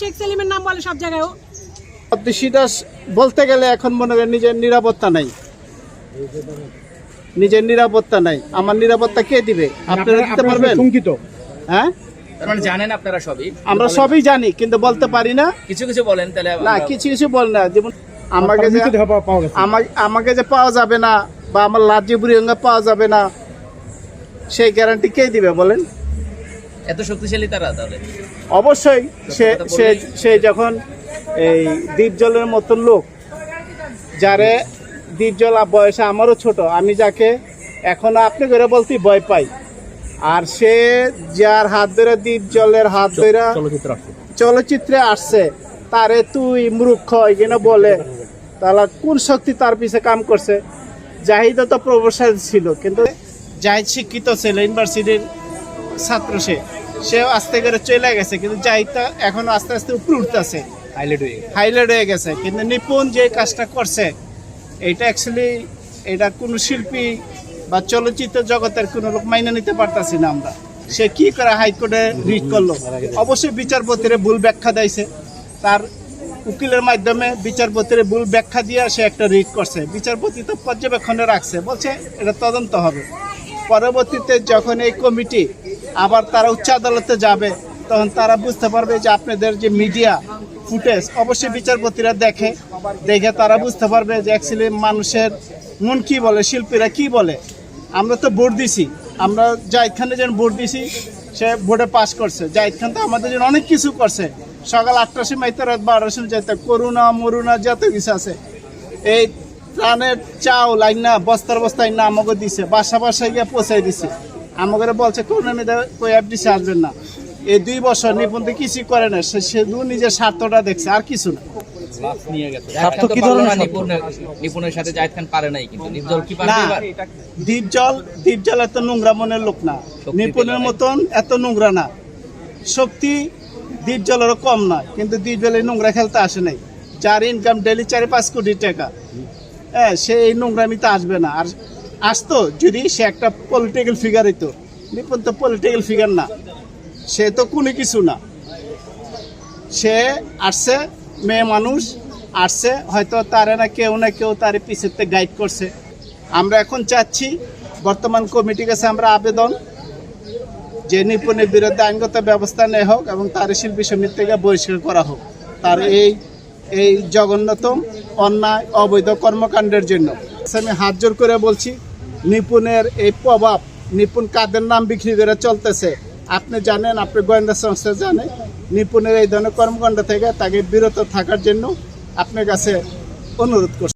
শেখ সেলিমের নাম বলে সব জায়গায় দৃষ্টিটা বলতে গেলে এখন মনে করেন নিজের নিরাপত্তা নাই। নিজের নিরাপত্তা নাই। আমার নিরাপত্তা কে দিবে? আপনারা দিতে পারবেন? হ্যাঁ? মানে জানেন আপনারা সবই। আমরা সবই জানি কিন্তু বলতে পারি না। কিছু কিছু বলেন তাহলে না কিছু কিছু বল না। যেমন আমাকে যে আমা- আমাকে যে পাওয়া যাবে না বা আমার লাজ্জি বুড়িঙ্গা পাওয়া যাবে না। সেই গ্যারান্টি কে দিবে বলেন? এত শক্তিশালী তারা তাহলে? অবশ্যই সে সে সে যখন এই দ্বীপ জলের মতন লোক যারে দ্বীপ জল বয়সে আমারও ছোট আমি যাকে এখনও আপনি করে বলতে ভয় পাই। আর সে যার হাত ধরে দ্বীপ জলের হাত ধরে চলচ্চিত্রে আসছে। তারে তুই মূর্খ এখানে বলে তাহলে কোন শক্তি তার পিছে কাম করছে? জাহিদও তো প্রফেসর ছিল কিন্তু জাহিদ শিক্ষিত ছিল ইউনিভার্সিটির ছাত্র সে। সেও আস্তে করে চলে গেছে কিন্তু জাহিদটা এখন আস্তে আস্তে উপরে উঠতেছে। হাইলাইট হয়ে গেছে। কিন্তু নিপুণ যে কাজটা করছে এটা অ্যাকচুয়ালি এটা কোনো শিল্পী বা চলচ্চিত্র জগতের কোনো লোক মাইনে নিতে পারতাছি না আমরা। সে কি করে হাইকোর্টে রিট করল? অবশ্যই বিচারপতিরে ভুল ব্যাখ্যা দিয়েছে। তার উকিলের মাধ্যমে বিচারপতির ভুল ব্যাখ্যা দিয়ে সে একটা রিট করছে। বিচারপতি তো পর্যবেক্ষণে রাখছে বলছে এটা তদন্ত হবে। পরবর্তীতে যখন এই কমিটি আবার তারা উচ্চ আদালতে যাবে, তখন তারা বুঝতে পারবে যে আপনাদের যে মিডিয়া ফুটেজ, অবশ্যই বিচারপতিরা দেখে দেখে তারা বুঝতে পারবে যে অ্যাকচুয়ালি মানুষের মন কি বলে, শিল্পীরা কি বলে। আমরা তো ভোট দিছি। আমরা খানের জন্য ভোট দিছি, সে ভোটে পাশ করছে। জাহিদ খান তো আমাদের জন্য অনেক কিছু করছে। সকাল আটটার সময় তো রাত বারোটার সময় যেতে, করুণা, মরুণা, যত কিছু আছে। এই ত্রাণের লাইন না বস্তার বস্তায় না আমাকে দিছে, বাসা বাসায় গিয়ে পৌঁছাই দিছে। আমাকে বলছে এফডিসি আসবেন না। এই দুই বছর নিপুণ তো কিছুই করে না সে শুধু নিজের স্বার্থটা দেখছে আর কিছু না। এত নোংরা মনের লোক না। নিপুণের মতন এত নোংরা না। শক্তি কম না কিন্তু নোংরা খেলতে আসে নাই। যার ইনকাম ডেলি চারি পাঁচ কোটি টাকা। হ্যাঁ সে এই নোংরামিতে আসবে না। আর আসতো যদি সে একটা পলিটিক্যাল ফিগার হইতো। নিপুণ তো পলিটিক্যাল ফিগার না। সে তো কোনো কিছু না। সে আসছে, মেয়ে মানুষ আসছে, হয়তো তারে না কেউ না কেউ তার পিছেতে গাইড করছে। আমরা এখন চাচ্ছি, বর্তমান কমিটির কাছে আমরা আবেদন যে নিপুণের বিরুদ্ধে আইনগত ব্যবস্থা নেওয়া হোক এবং তার শিল্পী সমিতি থেকে বহিষ্কার করা হোক। তার এই এই জঘন্যতম অন্যায় অবৈধ কর্মকাণ্ডের জন্য। আমি হাত জোর করে বলছি নিপুণের এই প্রভাব, নিপুণ কাদের নাম বিক্রি করে চলতেছে? আপনি জানেন, আপনি গোয়েন্দা সংস্থা জানে নিপুণের এই ধরনের কর্মকাণ্ড থেকে তাকে বিরত থাকার জন্য আপনার কাছে অনুরোধ করছি।